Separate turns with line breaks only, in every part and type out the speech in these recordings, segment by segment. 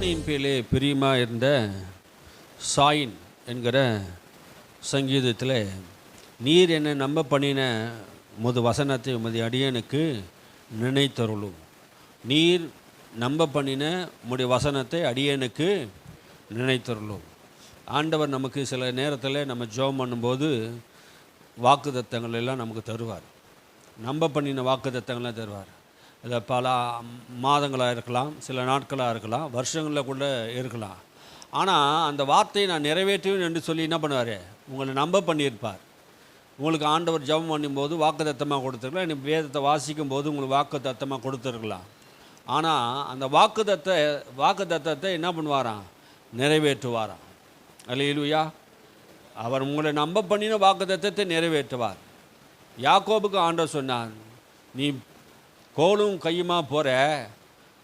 தேவனின் பேரிலே பிரியமாக இருந்த சாயின் என்கிற சங்கீதத்தில் நீர் என்னை நம்ப பண்ணின முது வசனத்தை உமது அடியனுக்கு நினைத்தருளும். நீர் நம்ப பண்ணின உடைய வசனத்தை அடியனுக்கு நினைத்தருளும். ஆண்டவர் நமக்கு சில நேரத்தில் நம்ம ஜெபம் பண்ணும்போது வாக்குத்தத்தங்கள் எல்லாம் நமக்கு தருவார். நம்ப பண்ணின வாக்குத்தத்தங்கள்லாம் தருவார். அது பல மாதங்களாக இருக்கலாம் சில நாட்களாக இருக்கலாம் வருஷங்களில் கூட இருக்கலாம். ஆனால் அந்த வார்த்தையை நான் நிறைவேற்றுவேன் என்று சொல்லி என்ன பண்ணுவார்? உங்களை நம்ப பண்ணியிருப்பார். உங்களுக்கு ஆண்டவர் ஜெபம் பண்ணும்போது வாக்குத்தத்தமாக கொடுத்துருக்கலாம் நீ வேதத்தை வாசிக்கும் போது உங்களுக்கு வாக்குத்தத்தமாக கொடுத்துருக்கலாம். ஆனால் அந்த வாக்குத்தத்தை வாக்குத்தத்தத்தை என்ன பண்ணுவாராம்? நிறைவேற்றுவாராம். அல்லேலூயா. அவர் உங்களை நம்ப பண்ணின வாக்குத்தத்தத்தை நிறைவேற்றுவார். யாக்கோபுக்கு ஆண்டவர் சொன்னார் நீ கோலும் கையுமா போகிற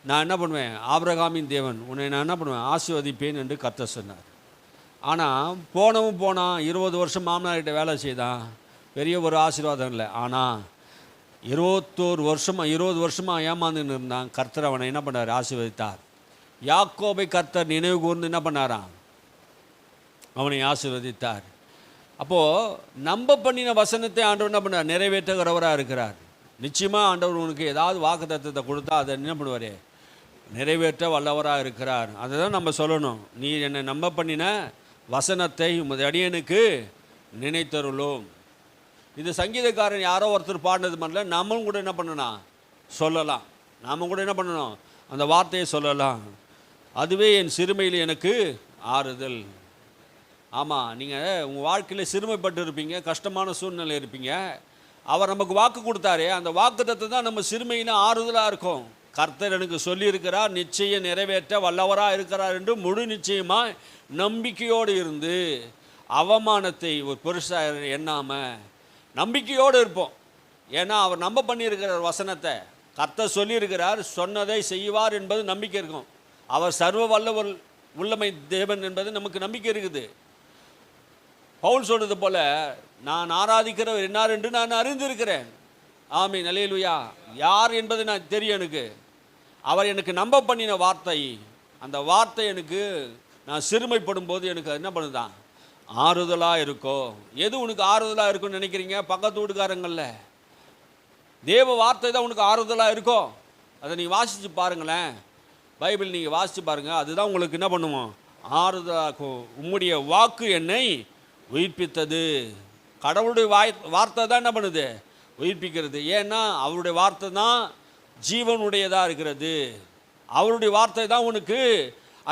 நான் என்ன பண்ணுவேன்? ஆபிரகாமின் தேவன் உன்னை நான் என்ன பண்ணுவேன்? ஆசீர்வதிப்பேன் என்று கத்த சொன்னார். ஆனால் போனவும் போனான் இருபது வருஷம் மாமனார்கிட்ட வேலை செய்தான். பெரிய ஒரு ஆசீர்வாதம் இல்லை. ஆனால் இருபத்தோரு வருஷமாக இருபது வருஷமாக ஏமாந்துன்னு இருந்தான். கர்த்தர் அவனை என்ன பண்ணார்? ஆசீர்வதித்தார். யாக்கோபை கர்த்தர் நினைவு கூர்ந்து என்ன பண்ணாராம்? அவனை ஆசீர்வதித்தார். அப்போது நம்ப பண்ணின வசனத்தை ஆண்டவர் என்ன பண்ணார்? நிறைவேற்றுகிறவராக இருக்கிறார். நிச்சயமாக ஆண்டவர் உனக்கு ஏதாவது வாக்கு தத்துவத்தை கொடுத்தா அதை என்ன பண்ணுவார்? நிறைவேற்ற வல்லவராக இருக்கிறார். அதை தான் நம்ம சொல்லணும். நீ என்னை நம்ப பண்ணின வசனத்தை உமது அடியனுக்கு நினைத்தருளும். இது சங்கீதக்காரன் யாரோ ஒருத்தர் பாடினது பண்ணல நம்மளும் கூட என்ன பண்ணணும் சொல்லலாம். நாம் கூட என்ன பண்ணணும்? அந்த வார்த்தையை சொல்லலாம். அதுவே என் சிறுமையில் எனக்கு ஆறுதல். ஆமாம் நீங்கள் உங்கள் வாழ்க்கையில் சிறுமைப்பட்டு இருப்பீங்க கஷ்டமான சூழ்நிலை இருப்பீங்க. அவர் நமக்கு வாக்கு கொடுத்தாரு. அந்த வாக்குத்தத்தை தான் நம்ம சிறுமையின ஆறுதலாக இருக்கும். கர்த்தர் எனக்கு சொல்லியிருக்கிறார் நிச்சயம் நிறைவேற்ற வல்லவராக இருக்கிறார் என்று முழு நிச்சயமாக நம்பிக்கையோடு இருந்து அவமானத்தை ஒரு பெருசாக எண்ணாமல் நம்பிக்கையோடு இருப்போம். ஏன்னா அவர் நம்ப பண்ணியிருக்கிறார் வசனத்தை கர்த்தர் சொல்லியிருக்கிறார் சொன்னதை செய்வார் என்பது நம்பிக்கை இருக்கும். அவர் சர்வ வல்லவர் உள்ளமை தேவன் என்பது நமக்கு நம்பிக்கை இருக்குது. பவுல் சொல்றது போல நான் ஆராதிக்கிறவர் என்னார் என்று நான் அறிந்திருக்கிறேன். ஆமை நல்லேலுயா யார் என்பது நான் தெரியும் எனக்கு. அவர் எனக்கு நம்ப பண்ணின வார்த்தை. அந்த வார்த்தை எனக்கு நான் சிறுமைப்படும் போது எனக்கு என்ன பண்ணுதான் ஆறுதலாக இருக்கோ. எது உனக்கு ஆறுதலாக இருக்கும்னு நினைக்கிறீங்க? பக்கத்து வீட்டுக்காரங்களில். தேவ வார்த்தை தான் உனக்கு ஆறுதலாக இருக்கோ. அதை நீ வாசித்து பாருங்களேன். பைபிள் நீங்கள் வாசித்து பாருங்கள் அதுதான் உங்களுக்கு என்ன பண்ணுவோம் ஆறுதலாக்கும். உம்முடைய வாக்கு என்னை உயிர்ப்பித்தது. கடவுளுடைய வாய் வார்த்தை தான் என்ன பண்ணுது? உயிர்ப்பிக்கிறது. ஏன்னா அவருடைய வார்த்தை தான் ஜீவனுடையதாக இருக்கிறது. அவருடைய வார்த்தை தான் உனக்கு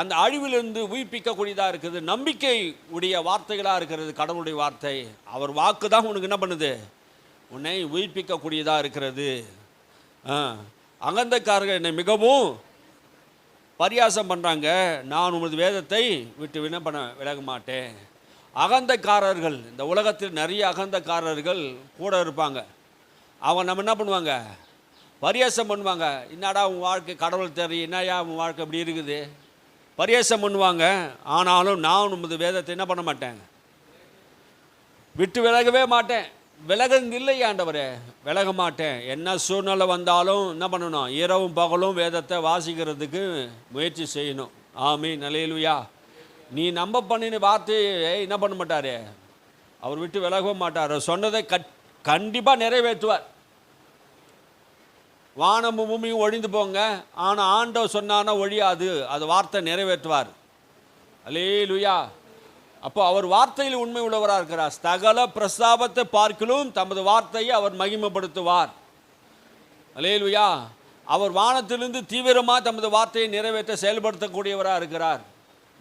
அந்த அழிவிலிருந்து உயிர்ப்பிக்கக்கூடியதாக இருக்குது. நம்பிக்கை உடைய வார்த்தைகளாக இருக்கிறது கடவுளுடைய வார்த்தை. அவர் வாக்கு தான் உனக்கு என்ன பண்ணுது? உன்னை உயிர்ப்பிக்கக்கூடியதாக இருக்கிறது. அகந்தக்காரர்கள் என்னை மிகவும் பரியாசம் பண்ணுறாங்க நான் உமது வேதத்தை விட்டு வின விலக மாட்டேன். அகந்தக்காரர்கள் இந்த உலகத்தில் நிறைய அகந்தக்காரர்கள் கூட இருப்பாங்க. அவங்க நம்ம என்ன பண்ணுவாங்க? பரியாசம் பண்ணுவாங்க. என்னடா உன் வாழ்க்கை கடவுள் தெரியும் என்னையா உன் வாழ்க்கை இப்படி இருக்குது? பரியாசம் பண்ணுவாங்க. ஆனாலும் நான் உமது வேதத்தை என்ன பண்ண மாட்டேன்? விட்டு விலகவே மாட்டேன். விலகுங்க ஆண்டவரே. விலக மாட்டேன். என்ன சூழ்நிலை வந்தாலும் என்ன பண்ணணும்? இரவும் பகலும் வேதத்தை வாசிக்கிறதுக்கு முயற்சி செய்யணும். ஆமி நிலையிலுயா நீ நம்ப பண்ணின வார்த்தையை என்ன பண்ண மாட்டார்? அவர் விட்டு விலகவும் மாட்டார். சொன்னதை கட் கண்டிப்பாக நிறைவேற்றுவார். வானமும் பூமியும் ஒழிந்து போங்க. ஆனால் ஆண்டவர் சொன்னானா ஒழியாது. அது வார்த்தை நிறைவேற்றுவார். அலே லுயா அப்போ அவர் வார்த்தையில் உண்மை உள்ளவராக இருக்கிறார். சகல பிரஸ்தாபத்தை பார்க்கிலும் தமது வார்த்தையை அவர் மகிமைப்படுத்துவார். அலேலுயா அவர் வானத்திலிருந்து தீவிரமாக தமது வார்த்தையை நிறைவேற்ற செயல்படுத்தக்கூடியவராக இருக்கிறார்.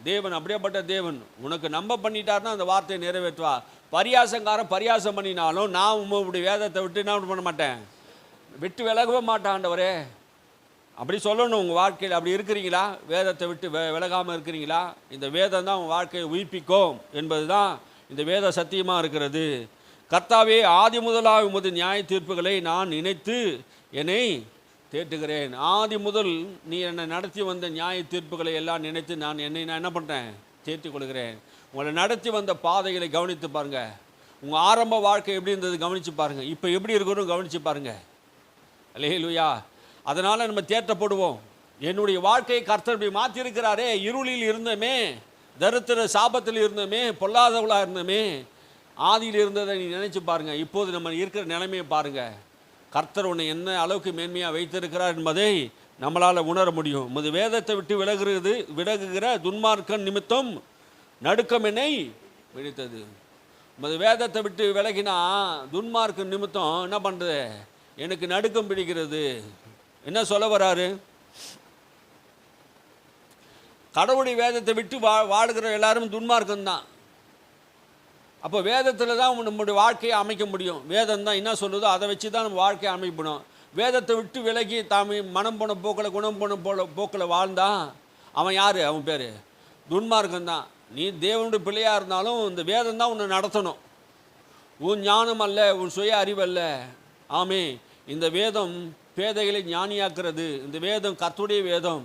தேவன் அப்படியேப்பட்ட தேவன். உனக்கு நம்ப பண்ணிட்டார்னா அந்த வார்த்தையை நிறைவேற்றுவா. பரியாசங்காரன் பரியாசம் பண்ணினாலும் நான் உங்களுடைய வேதத்தை விட்டு என்ன பண்ண மாட்டேன்? விட்டு விலகவே மாட்டேன் ஆண்டவரே. அப்படி சொல்லணும் உங்கள் வாழ்க்கையில். அப்படி இருக்கிறீங்களா? வேதத்தை விட்டு விலகாமல் இருக்கிறீங்களா? இந்த வேதம் தான் உங்கள் வாழ்க்கையை உயிர்ப்பிக்கும் என்பது தான் இந்த வேத சத்தியமாக இருக்கிறது. கர்த்தாவே ஆதி முதலாக உமது நியாய தீர்ப்புகளை நான் நினைத்து என்னை தேற்றுகிறேன் ஆதி முதல் நீ என்னை நடத்தி வந்த நியாய தீர்ப்புகளை எல்லாம் நினைத்து நான் என்னை நான் என்ன பண்ணுறேன் தேற்றிக் கொள்கிறேன். உங்களை நடத்தி வந்த பாதைகளை கவனித்து பாருங்கள் உங்கள் ஆரம்ப வாழ்க்கை எப்படி இருந்தது கவனித்து பாருங்கள் இப்போ எப்படி இருக்கணும் கவனித்து பாருங்கள் அல்லேலூயா. அதனால் நம்ம தேற்றப்படுவோம் என்னுடைய வாழ்க்கையை கர்த்தர் இப்படி மாற்றிருக்கிறாரே இருளில் இருந்தமே தரித்திர சாபத்தில் இருந்தோமே பொல்லாதவளாக இருந்தோமே ஆதியில் இருந்ததை நீ நினச்சி பாருங்கள் இப்போது நம்ம இருக்கிற நிலைமையை பாருங்கள் கர்த்தர் உன்னை என்ன அளவுக்கு மேன்மையாக வைத்திருக்கிறார் என்பதை நம்மளால் உணர முடியும். முது வேதத்தை விட்டு விலகுறது விலகுகிற துன்மார்க்கன் நிமித்தம் நடுக்கம் என்னை விழித்தது. முது வேதத்தை விட்டு விலகினா துன்மார்க்கன் நிமித்தம் என்ன பண்ணுறது எனக்கு நடுக்கம் பிடிக்கிறது. என்ன சொல்ல வராரு? கடவுளுடைய வேதத்தை விட்டு வா வாழுகிற எல்லாரும் துன்மார்க்கம் தான் அப்போ வேதத்தில் தான் நம்முடைய வாழ்க்கையை அமைக்க முடியும். வேதம் தான் என்ன சொல்லுதோ அதை வச்சு தான் நம்ம வாழ்க்கையை அமைக்கணும் வேதத்தை விட்டு விலகி தாமி மனம் போன போக்கில் குணம் போன போல போக்கில் வாழ்ந்தான் அவன் யார்? அவன் பேர்? துன்மார்க்கம் தான். நீ தேவனுடைய பிள்ளையாக இருந்தாலும் இந்த வேதம் தான் உன்னை நடத்தணும். உன் ஞானம் அல்ல உன் சுய அறிவல்ல ஆமே இந்த வேதம் பேதைகளை ஞானியாக்குறது. இந்த வேதம் கத்துடைய வேதம்.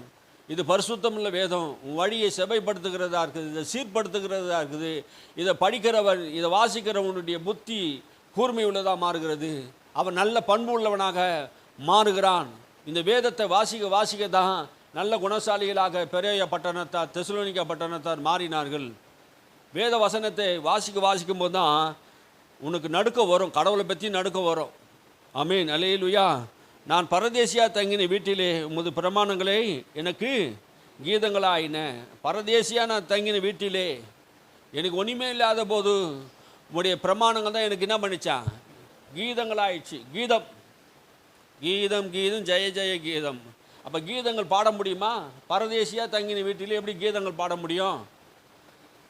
இது பரிசுத்தமுள்ள வேதம். உன் வழியை செவைப்படுத்துகிறதா இருக்குது இதை சீர்படுத்துகிறதா இருக்குது இதை படிக்கிறவன் இதை வாசிக்கிறவனுடைய புத்தி கூர்மை உள்ளதாக மாறுகிறது. அவன் நல்ல பண்பு உள்ளவனாக மாறுகிறான். இந்த வேதத்தை வாசிக்க வாசிக்க தான் நல்ல குணசாலிகளாக பெரிய பட்டணத்தார் தெசுலோனிக்கா பட்டணத்தார் மாறினார்கள். வேத வசனத்தை வாசிக்க வாசிக்கும் போது தான் உனக்கு நடுக்க வரும் கடவுளை பற்றி நடுக்க வரும். அமீன் அலையிலுயா நான் பரதேசியாக தங்கின வீட்டிலே உமது பிரமாணங்களை எனக்கு கீதங்களாயின. பரதேசியா நான் தங்கின வீட்டிலே எனக்கு ஒன்றுமே இல்லாத போது உடைய பிரமாணங்கள் தான் எனக்கு என்ன பண்ணிச்சான் கீதங்களாயிடுச்சு. கீதம். கீதம் கீதம் ஜெய ஜெய கீதம். அப்போ கீதங்கள் பாட முடியுமா? பரதேசியாக தங்கின வீட்டிலே எப்படி கீதங்கள் பாட முடியும்?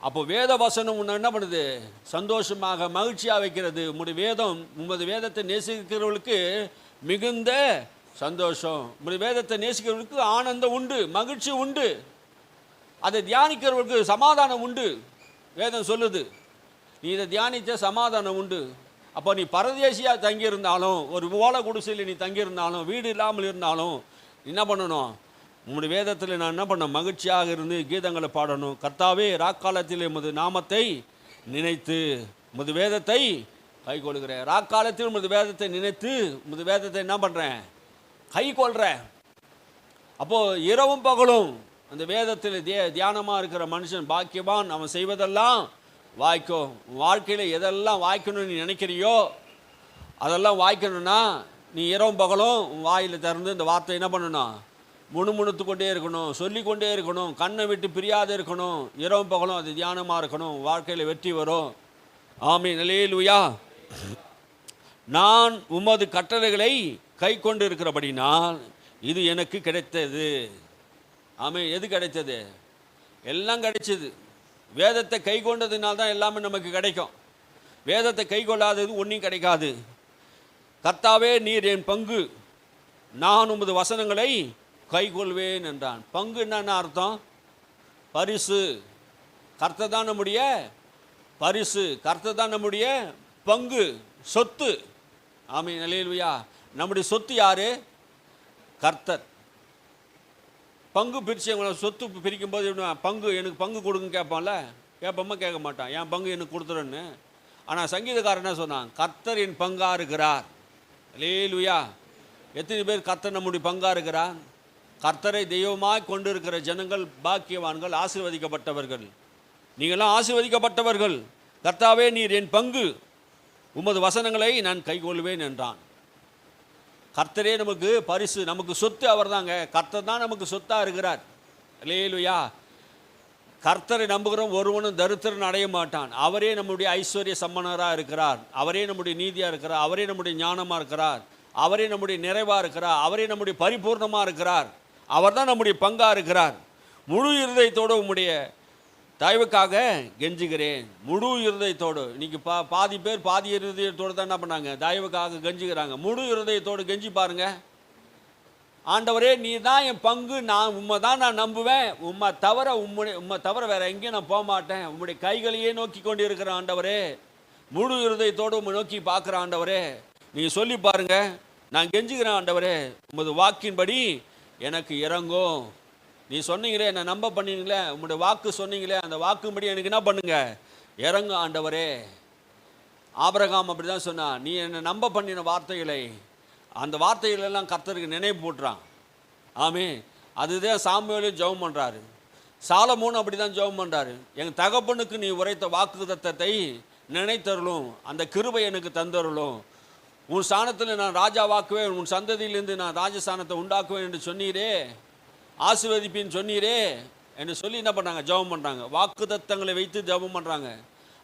அப்போ வேத வசனம் உன்னை என்ன பண்ணுது? சந்தோஷமாக மகிழ்ச்சியாக வைக்கிறது. உங்களுடைய வேதம் உமது வேதத்தை நேசிக்கிறவர்களுக்கு மிகுந்த சந்தோஷம். உங்களுடைய வேதத்தை நேசிக்கிறவர்களுக்கு ஆனந்தம் உண்டு மகிழ்ச்சி உண்டு. அதை தியானிக்கிறவர்களுக்கு சமாதானம் உண்டு வேதம் சொல்லுது. நீ இதை தியானித்த சமாதானம் உண்டு. அப்போ நீ பரதேசியாக தங்கியிருந்தாலும் ஒரு ஓலை குடிசையில் நீ தங்கியிருந்தாலும் வீடு இல்லாமல் இருந்தாலும் என்ன பண்ணணும்? உங்களுடைய வேதத்தில் நான் என்ன பண்ண மகிழ்ச்சியாக இருந்து கீதங்களை பாடணும். கர்த்தாவே ராக்காலத்தில் எமது நாமத்தை நினைத்து உமது வேதத்தை கை கொள்கிறேன் ராக்காலத்தில் உமது வேதத்தை நினைத்து உமது வேதத்தை என்ன பண்ணுறேன் கை கொள்கிறேன் அப்போது இரவும் பகலும் அந்த வேதத்தில் திய தியானமாக இருக்கிற மனுஷன் பாக்கியவான். அவன் செய்வதெல்லாம் வாய்க்கும். உன் வாழ்க்கையில் எதெல்லாம் வாய்க்கணும்னு நீ நினைக்கிறியோ அதெல்லாம் வாய்க்கணும்னா நீ இரவும் பகலும் உன் வாயில் திறந்து இந்த வார்த்தை என்ன பண்ணணும்? முணுமுணுத்து கொண்டே இருக்கணும். சொல்லிக்கொண்டே இருக்கணும். கண்ணை விட்டு பிரியாத இருக்கணும். இரவும் பகலும் அது தியானமாக இருக்கணும். வாழ்க்கையில் வெற்றி வரும். ஆமீன். நிலையிலுயா நான் உமது கட்டளைகளை கை கொண்டு இருக்கிறபடினால் இது எனக்கு கிடைத்தது. ஆமே எது கிடைத்தது? எல்லாம் கிடைச்சது. வேதத்தை கை கொண்டதுனால தான் எல்லாமே நமக்கு கிடைக்கும். வேதத்தை கை கொள்ளாதது ஒன்றும் கிடைக்காது. கர்த்தாவே நீர் என் பங்கு. நான் உமது வசனங்களை கைக்கொள்வேன் என்றான். பங்கு என்னென்ன அர்த்தம்? பரிசு. கர்த்த தான் நம்முடைய பரிசு. கர்த்த தான் நம்முடைய பங்கு சொத்து. ஆமை நிலையில்வையா நம்முடைய சொத்து யாரு? கர்த்தர். பங்கு பிரிச்சவங்கள சொத்து பிரிக்கும்போது பங்கு எனக்கு பங்கு கொடுங்க கேட்பான்ல? கேட்போமா கேட்க மாட்டான். என் பங்கு எனக்கு கொடுத்துருன்னு? ஆனால் சங்கீதக்காரன் என்ன சொன்னான்? கர்த்தர் என் பங்காக இருக்கிறார். லேலுயா எத்தனை பேர் கர்த்தர் நம்முடைய பங்காக இருக்கிறார்? கர்த்தரை தெய்வமாக கொண்டு இருக்கிற ஜனங்கள் பாக்கியவான்கள் ஆசீர்வதிக்கப்பட்டவர்கள். நீங்களாம் ஆசீர்வதிக்கப்பட்டவர்கள். கர்த்தாவே நீர் என் பங்கு. உமது வசனங்களை நான் கைகொள்வேன் என்றான். கர்த்தரே நமக்கு பரிசு நமக்கு சொத்து அவர் தாங்க கர்த்தர் தான் நமக்கு சொத்தாக இருக்கிறார். இல்லையிலுயா கர்த்தரை நம்புகிறோம் ஒருவனும் தருத்திரன் அடைய மாட்டான். அவரே நம்முடைய ஐஸ்வர்ய சம்மனராக இருக்கிறார். அவரே நம்முடைய நீதியாக இருக்கிறார். அவரே நம்முடைய ஞானமாக இருக்கிறார். அவரே நம்முடைய நிறைவாக இருக்கிறார். அவரே நம்முடைய பரிபூர்ணமாக இருக்கிறார். அவர் தான் நம்முடைய பங்காக இருக்கிறார். முழு இருதயத்தோடு உம்முடைய தயவுக்காக கெஞ்சுகிறேன். முழு இருதயத்தோடு. இன்னைக்கு பா பாதி பேர் பாதி இருதயத்தோடு தான் என்ன பண்ணாங்க? தயவுக்காக கெஞ்சுகிறாங்க. முழு இருதயத்தோடு கெஞ்சி பாருங்க. ஆண்டவரே நீ தான் என் பங்கு. நான் உண்மை தான் நான் நம்புவேன். உம்மை தவிர உம்முடைய உம்மை தவிர வேற எங்கேயும் நான் போக மாட்டேன். உம்முடைய கைகளையே நோக்கி கொண்டு இருக்கிற ஆண்டவரே முழு இருதயத்தோடு உம்மை நோக்கி பார்க்குற ஆண்டவரே நீங்கள் சொல்லி பாருங்க. நான் கெஞ்சுகிறேன் ஆண்டவரே உமது வாக்கின்படி எனக்கு இறங்கும். நீ சொன்னீங்களே என்னை நம்ப பண்ணீங்களே உங்களுடைய வாக்கு சொன்னீங்களே அந்த வாக்கும்படி எனக்கு என்ன பண்ணுங்க? இறங்கு ஆண்டவரே. ஆபரகாம் அப்படி தான் சொன்னான் நீ என்னை நம்ப பண்ணின வார்த்தைகளை அந்த வார்த்தைகளெல்லாம் கர்த்தருக்கு நினைவு போட்டுறான். ஆமே அதுதான் சாமியோலையும் ஜெபம் பண்ணுறாரு சாலமோன் அப்படி தான் ஜெபம் பண்ணுறாரு எங்கள் தகப்பனுக்கு நீ உரைத்த வாக்குத்தத்தத்தை நினைத்தருளும் அந்த கிருபை எனக்கு தந்தருளும். உன் ஸ்தானத்தில் நான் ராஜாவாக்குவேன் உன் சந்ததியிலிருந்து நான் ராஜஸ்தானத்தை உண்டாக்குவேன் என்று சொன்னீரே. ஆசீர்வதிப்பின்னு சொன்னீரே என்று சொல்லி என்ன பண்ணுறாங்க ஜெபம் பண்ணுறாங்க வாக்குத்தத்தங்களை வைத்து ஜெபம் பண்ணுறாங்க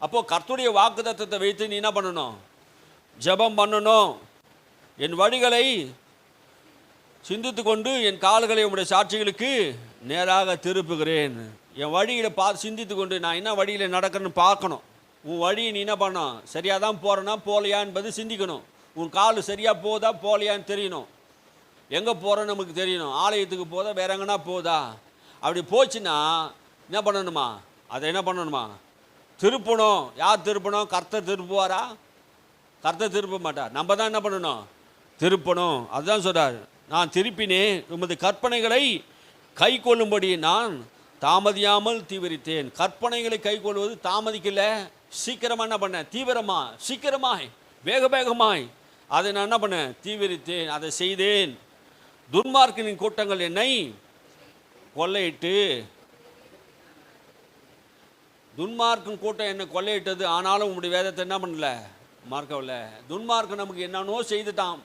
அப்போது கருத்துடைய வாக்கு தத்தத்தை வைத்து நீ என்ன பண்ணணும்? ஜெபம் பண்ணணும். என் வழிகளை சிந்தித்து கொண்டு என் கால்களை உங்களுடைய சாட்சிகளுக்கு நேராக திருப்புகிறேன். என் வழியில் பா சிந்தித்து கொண்டு நான் என்ன வழியில் நடக்கிறேன்னு பார்க்கணும். உன் வழியை நீ என்ன பண்ணணும்? சரியாக தான் போகிறேன்னா போகலையா என்பது சிந்திக்கணும். உன் கால் சரியாக போதா போகலையான்னு தெரியணும். எங்கே போகிறோன்னு நமக்கு தெரியணும். ஆலயத்துக்கு போதா வேற எங்கன்னா போதா? அப்படி போச்சுன்னா என்ன பண்ணணுமா? அதை என்ன பண்ணணுமா? திருப்பணும். யார் திருப்பணும்? கர்த்தர் திருப்புவாரா? கர்த்தர் திருப்ப மாட்டார். நம்ம தான் என்ன பண்ணணும்? திருப்பணும். அதுதான் சொல்கிறார் நான் திருப்பினேன். உமது கற்பனைகளை கை கொள்ளும்படி நான் தாமதியாமல் தீவிரித்தேன். கற்பனைகளை கை கொள்வது தாமதிக்கல. சீக்கிரமாக என்ன பண்ணேன் தீவிரமா சீக்கிரமாய் வேக வேகமாய் அதை நான் என்ன பண்ணேன் தீவிரித்தேன். அதை செய்தேன். துன்மார்க்கனின் கூட்டங்கள் என்னை கொள்ளையிட்டு. துன்மார்க்கும் கூட்டம் என்ன கொள்ளையிட்டது. ஆனாலும் உங்களுடைய வேதத்தை என்ன பண்ணல? மறக்கவில்லை. துன்மார்க்கம் நமக்கு என்னன்னோ செய்துட்டான்.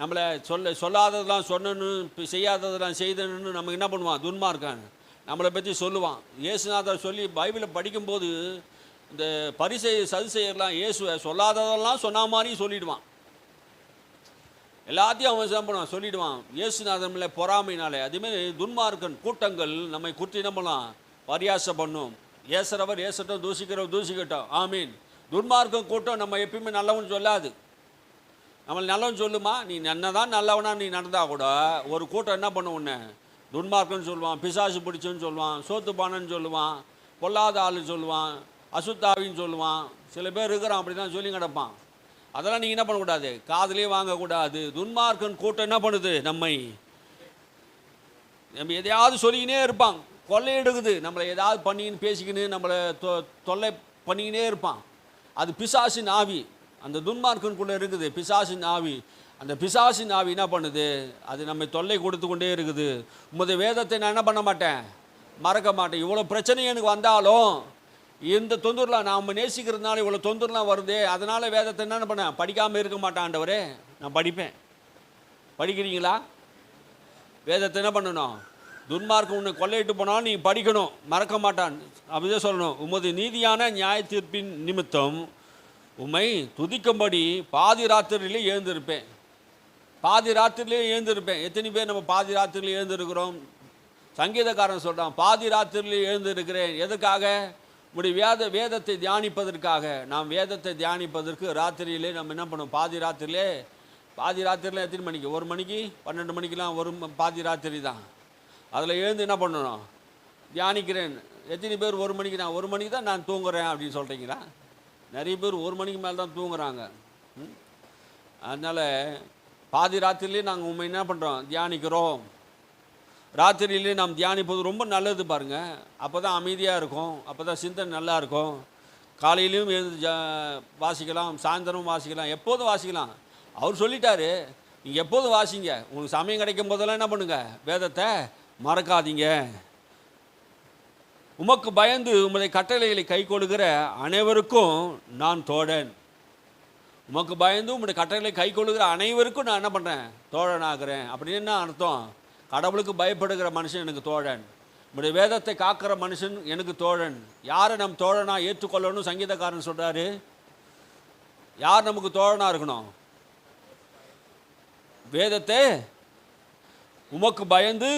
நம்மளை சொல்ல சொல்லாததெல்லாம் சொன்னனு செய்யாததெல்லாம் செய்தனு நமக்கு என்ன பண்ணுவான்? துன்மார்க்கான் நம்மளை பற்றி சொல்லுவான். இயேசுநாதர் சொல்லி பைபிளை படிக்கும்போது இந்த பரிசை சதுசெய்யர்லாம் இயேசுவை சொல்லாததெல்லாம் சொன்ன மாதிரி சொல்லிடுவான். எல்லாத்தையும் அவன் என்ன பண்ணுவான்? சொல்லிடுவான். இயேசுநாதன் பொறாமைனாலே அதுமாரி துன்மார்க்கன் கூட்டங்கள் நம்மை குற்றி என்ன பண்ணலாம் பரியாசம் பண்ணும். ஏசுறவர் ஏசட்டும் தூசிக்கிறவர் தூசிக்கட்டும். ஆமீன். துன்மார்க்கம் கூட்டம் நம்ம எப்பயுமே நல்லவன் சொல்லாது. நம்மளை நல்லவன் சொல்லுமா? நீ என்னதான் நல்லவனா நீ நடந்தால் கூட ஒரு கூட்டம் என்ன பண்ண உன்னை? துன்மார்க்கன்னு சொல்லுவான் பிசாசு பிடிச்சுன்னு சொல்லுவான் சோத்துப்பானன்னு சொல்லுவான் பொல்லாத ஆளுன்னு சொல்லுவான் அசுத்தாவின்னு சொல்லுவான். சில பேர் இருக்கிறான் அப்படி தான் சொல்லி கிடப்பான். அதெல்லாம் நீங்கள் என்ன பண்ணக்கூடாது? காதலே வாங்கக்கூடாது. துன்மார்க்கன் கூட்டம் என்ன பண்ணுது? நம்மை நம்ம எதையாவது சொல்லிக்கினே இருப்பான். கொள்ளையிடுக்குது நம்மளை ஏதாவது பண்ணிக்கின்னு பேசிக்கின்னு நம்மளை தொ தொல்லை பண்ணிக்கினே இருப்பான். அது பிசாசின் ஆவி. அந்த துன்மார்க்கனுக்குள்ளே இருக்குது. பிசாசின் ஆவி. அந்த பிசாசின் ஆவி என்ன பண்ணுது? அது நம்மை தொல்லை கொடுத்து கொண்டே இருக்குது. உமது வேதத்தை நான் என்ன பண்ண மாட்டேன்? மறக்க மாட்டேன். இவ்வளோ பிரச்சனை எனக்கு வந்தாலும் இந்த தொந்தூரில் நாம் நேசிக்கிறதுனால இவ்வளோ தொந்தூர்லாம் வருதே. அதனால் வேதத்தை என்னென்ன பண்ணேன் படிக்காமல் இருக்க மாட்டேன் ஆண்டவரே. நான் படிப்பேன். படிக்கிறீங்களா? வேதத்தை என்ன பண்ணணும்? துன்மார்க்கம் உன்னை கொள்ளையிட்டு போனால் நீ படிக்கணும். மறக்க மாட்டான். அப்படிதான் சொல்லணும். உமது நீதியான நியாய தீர்ப்பின் நிமித்தம் உம்மை துதிக்கும்படி பாதி ராத்திரியிலே எழுந்திருப்பேன். பாதி ராத்திரிலே எழுந்திருப்பேன். எத்தனை பேர் நம்ம பாதி ராத்திரியில் எழுந்திருக்கிறோம்? சங்கீதக்காரன் சொல்கிறான் பாதி ராத்திரிலே எழுந்திருக்கிறேன். எதுக்காக இப்படி வேத வேதத்தை தியானிப்பதற்காக நாம் வேதத்தை தியானிப்பதற்கு ராத்திரியிலே நம்ம என்ன பண்ணுவோம்? பாதி ராத்திரிலே பாதி ராத்திரிலாம் எத்தனை மணிக்கு? ஒரு மணிக்கு? பன்னெண்டு மணிக்கெலாம் ஒரு பாதி ராத்திரி தான். அதில் எழுந்து என்ன பண்ணணும்? தியானிக்கிறேன். எத்தனை பேர் ஒரு மணிக்கு நான் ஒரு மணிக்கு தான் நான் தூங்குறேன் அப்படின்னு சொல்கிறீங்களா நிறைய பேர் ஒரு மணிக்கு மேலே தான் தூங்குறாங்க. ம்? அதனால் பாதி ராத்திரிலேயே நாங்கள் உண்மை என்ன பண்ணுறோம் தியானிக்கிறோம். ராத்திரியிலே நாம் தியானிப்பது ரொம்ப நல்லது பாருங்கள் அப்போ தான் அமைதியாக இருக்கும். அப்போ தான் சிந்தனை நல்லா இருக்கும். காலையிலையும் எழுந்து ஜா வாசிக்கலாம் சாயந்தரம் வாசிக்கலாம். எப்போதும் வாசிக்கலாம். அவர் சொல்லிட்டாரு நீங்கள் எப்போதும் வாசிங்க. உங்களுக்கு சமயம் கிடைக்கும் போதெல்லாம் என்ன பண்ணுங்கள் வேதத்தை மறக்காதீங்க. உமக்கு பயந்து உமது கட்டளைகளை கை கொடுக்கிற அனைவருக்கும் நான் தோழன். உமக்கு பயந்து உங்களுடைய கட்டளை கை கொள்ளுகிற அனைவருக்கும் நான் என்ன பண்ணுறேன் தோழனாகிறேன். அப்படின்னு என்ன அர்த்தம்? கடவுளுக்கு பயப்படுகிற மனுஷன் எனக்கு தோழன். நம்முடைய வேதத்தை காக்கிற மனுஷன் எனக்கு தோழன். யாரை நம் தோழனா ஏற்றுக்கொள்ளணும் சங்கீதக்காரன் சொல்கிறாரு யார் நமக்கு தோழனாக இருக்கணும்? வேதத்தை உமக்கு பயந்து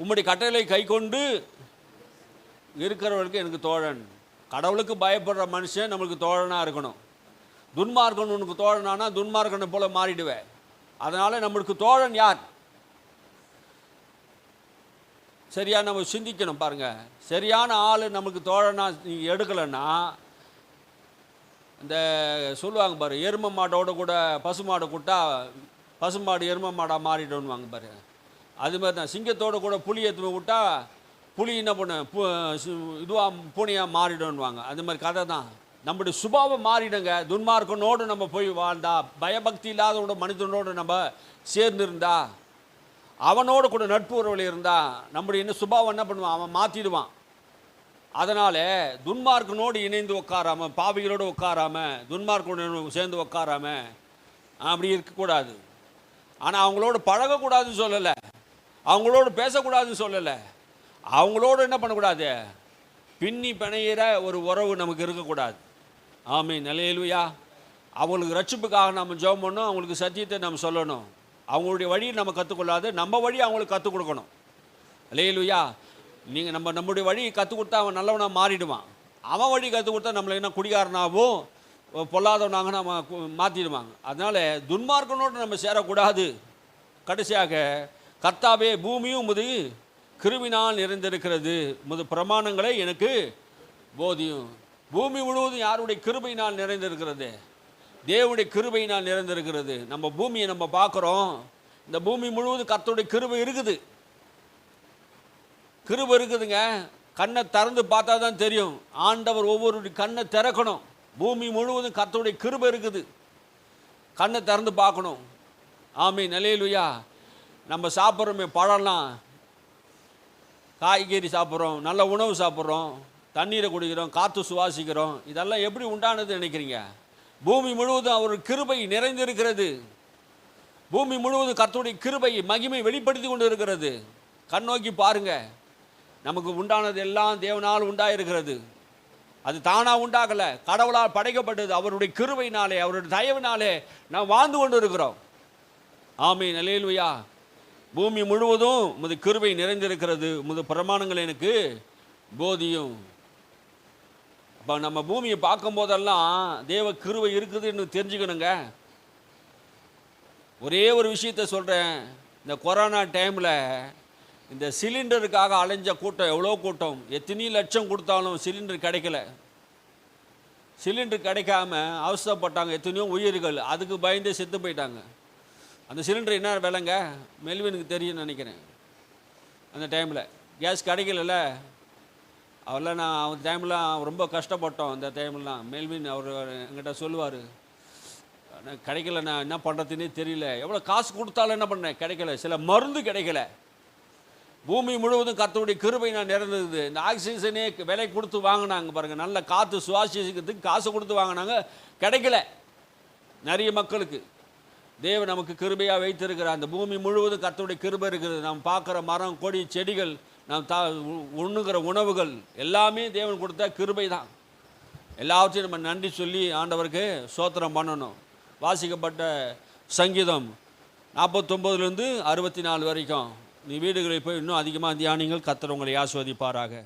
உம்முடைய கட்டளை கை கொண்டு இருக்கிறவர்களுக்கு எனக்கு தோழன். கடவுளுக்கு பயப்படுற மனுஷன் நம்மளுக்கு தோழனாக இருக்கணும். துன்மார்க்கன் உனக்கு தோழனானா துன்மார்க்கனை போல மாறிடுவேன். அதனால் நம்மளுக்கு தோழன் யார்? சரியா நம்ம சிந்திக்கணும் பாருங்க. சரியான ஆள் நமக்கு தோழனா நீங்கள் எடுக்கலைன்னா இந்த சொல்லுவாங்க பாரு எரும மாட்டோட கூட பசு மாடை கூட்டா பசு மாடு எரும மாடாக மாறிடும்னுவாங்க பாரு. அது மாதிரி தான். சிங்கத்தோட கூட புளி எடுத்து விட்டா புலி என்ன பண்ண இதுவாக பூனையாக மாறிடும்னுவாங்க. அது மாதிரி கதை தான். நம்முடைய சுபாவம் மாறிடுங்க. துன்மார்க்கனோடு நம்ம போய் வாழ்ந்தா பயபக்தி இல்லாதவோட மனிதனோடு நம்ம சேர்ந்திருந்தா அவனோடு கூட நட்பு உறவில் இருந்தால் நம்முடைய இன்னும் சுபாவம் என்ன பண்ணுவான்? அவன் மாற்றிடுவான் அதனால் துன்மார்க்கனோடு இணைந்து உட்காராம பாவிகளோடு உட்காராம துன்மார்க்கனோடு சேர்ந்து உட்காராம அப்படி இருக்கக்கூடாது. ஆனால் அவங்களோட பழகக்கூடாதுன்னு சொல்லலை. அவங்களோடு பேசக்கூடாதுன்னு சொல்லலை. அவங்களோட என்ன பண்ணக்கூடாது? பின்னி பிணையிற ஒரு உறவு நமக்கு இருக்கக்கூடாது. ஆமே நிலையிலுயா அவங்களுக்கு ரட்சிப்புக்காக நம்ம ஜோம் பண்ணணும் அவங்களுக்கு சத்தியத்தை நம்ம சொல்லணும். அவங்களுடைய வழியை நம்ம கற்றுக்கொள்ளாது நம்ம வழி அவங்களுக்கு கற்றுக் கொடுக்கணும். இல்லையிலுயா நீங்கள் நம்ம நம்முடைய வழி கற்றுக் கொடுத்தா அவன் நல்லவனாக மாறிடுவான். அவன் வழி கற்றுக் கொடுத்தா நம்மளை என்ன குடிகாரனாகவும் பொல்லாதவனாக நம்ம மாற்றிடுவாங்க அதனால் துன்மார்க்கனோடு நம்ம சேரக்கூடாது. கடைசியாக கர்த்தாவே பூமியும் முது கிருமினால் நிறைந்திருக்கிறது. முது பிரமாணங்களை எனக்கு போதியும். பூமி முழுவதும் யாருடைய கிருபையினால் நிறைந்திருக்கிறது? தேவனுடைய கிருபையினால் நிறைந்திருக்கிறது நம்ம பூமியை நம்ம பார்க்குறோம். இந்த பூமி முழுவதும் கர்த்தருடைய கிருபை இருக்குது. கிருபை இருக்குதுங்க. கண்ணை திறந்து பார்த்தா தான் தெரியும். ஆண்டவர் ஒவ்வொரு கண்ணை திறக்கணும். பூமி முழுவதும் கர்த்தருடைய கிருபை இருக்குது. கண்ணை திறந்து பார்க்கணும். ஆமை நிலையிலுயா நம்ம சாப்பிட்றோமே பழம்லாம். காய்கறி சாப்பிட்றோம் நல்ல உணவு சாப்பிட்றோம். தண்ணீரை குடிக்கிறோம் காற்று சுவாசிக்கிறோம். இதெல்லாம் எப்படி உண்டானது நினைக்கிறீங்க? பூமி முழுவதும் அவர் கிருபை நிறைந்திருக்கிறது. பூமி முழுவதும் கர்த்தருடைய கிருபை மகிமை வெளிப்படுத்தி கொண்டு இருக்கிறது கண்ணோக்கி பாருங்க. நமக்கு உண்டானது எல்லாம் தேவனால் உண்டாயிருக்கிறது. அது தானாக உண்டாகலை. கடவுளால் படைக்கப்பட்டது அவருடைய கிருபையினாலே அவருடைய தயவினாலே நாம் வாழ்ந்து கொண்டு இருக்கிறோம் ஆமை நிலையிலுயா பூமி முழுவதும் உமது கிருபை நிறைந்திருக்கிறது. உமது பிரமாணங்கள் எனக்கு போதியும். இப்போ நம்ம பூமியை பார்க்கும்போதெல்லாம் தேவ கிருவை இருக்குதுன்னு தெரிஞ்சுக்கணுங்க. ஒரே ஒரு விஷயத்த சொல்கிறேன் இந்த கொரோனா டைமில் இந்த சிலிண்டருக்காக அலைஞ்ச கூட்டம் எவ்வளோ கூட்டம்? எத்தனை லட்சம் கொடுத்தாலும் சிலிண்டர் கிடைக்கல. சிலிண்டர் கிடைக்காம அவசரப்பட்டாங்க எத்தனையோ உயிர்கள். அதுக்கு பயந்து செத்து போயிட்டாங்க. அந்த சிலிண்டர் என்ன விலைங்க? மெல்வினுக்கு தெரியும்னு நினைக்கிறேன். அந்த டைமில். கேஸ் கிடைக்கலல்ல. அவரெல்லாம் நான் அந்த டைம்லாம் ரொம்ப கஷ்டப்பட்டோம். அந்த டைம்லாம் மேல்மீன் அவர் என்கிட்ட சொல்லுவார் கிடைக்கல நான் என்ன பண்ணுறதுன்னே தெரியல. எவ்வளோ காசு கொடுத்தாலும் என்ன பண்ணேன் கிடைக்கல. சில மருந்து கிடைக்கல. பூமி முழுவதும் கத்தோடைய கிருபை நான் நிறந்தது. இந்த ஆக்சிஜனே விலை கொடுத்து வாங்கினாங்க பாருங்கள் நல்ல காற்று சுவாசிக்கிறதுக்கு காசு கொடுத்து வாங்கினாங்க. கிடைக்கல. நிறைய மக்களுக்கு. தேவன் நமக்கு கிருபையாக வைத்திருக்கிறார். அந்த பூமி முழுவதும் கத்தோடைய கிருபை இருக்குது நாம் பார்க்குற மரம் கொடி செடிகள் நாம் தா உண்ணுங்கிற உண்ணுகிற உணவுகள் எல்லாமே தேவன் கொடுத்த கிருபை தான் எல்லாவற்றையும் நம்ம நன்றி சொல்லி ஆண்டவருக்கு சோத்திரம் பண்ணணும். வாசிக்கப்பட்ட சங்கீதம் நாற்பத்தொம்போதுலேருந்து அறுபத்தி நாலு வரைக்கும். நீ வீடுகளில் போய் இன்னும் அதிகமாக தியானிங்கள் கத்துறவங்களை உங்களை ஆஸ்வதிப்பாராக